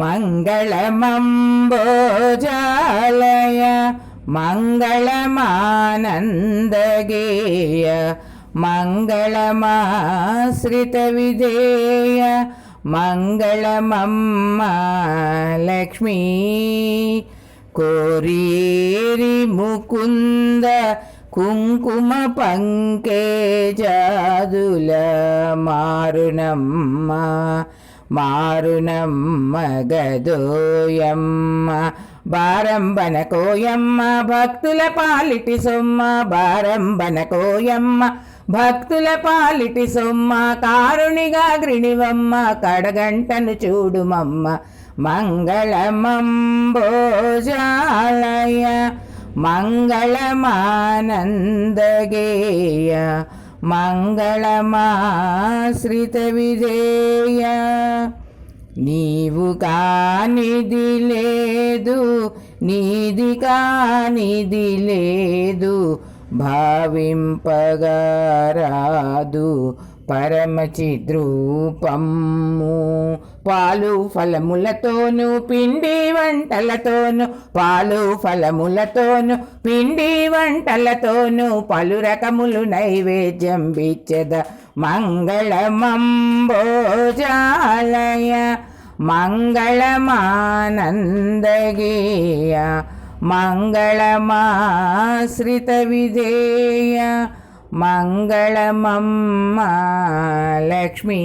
मङ्गलमम्बोजालय मङ्गलमानन्दगेय मङ्गलमाश्रितविधेय मङ्गलमम्मा लक्ष्मी कोरीरि मुकुन्द కుంకుమ పంకేజాదుల మారునమ్మ మారునమ్మ గదోయమ్మ. బారంబన కోయమ్మ భక్తుల పాలిటి సొమ్మ. బారంబన కోయమ్మ భక్తుల పాలిటి సొమ్మ. కారుణిగా గ్రిణివమ్మ కడగంటను చూడుమమ్మ. మంగళమంబోజాలయ मङ्गलमानन्दगेय मङ्गलमाश्रितविधेय నీవు కానిది లేదు నీది కానిది లేదు భావింపగరాదు పరమచిద్రూపము పాలు ఫలములతోను పిండి వంటలతోను పాలు ఫలములతోను పిండి వంటలతోను పలు రకములు నైవేద్యం బిచ్చద మంగళమంబోజాలయ మంగళమానందగేయ మంగళమాశ్రిత విధేయ மங்களமம்மா லக்ஷ்மி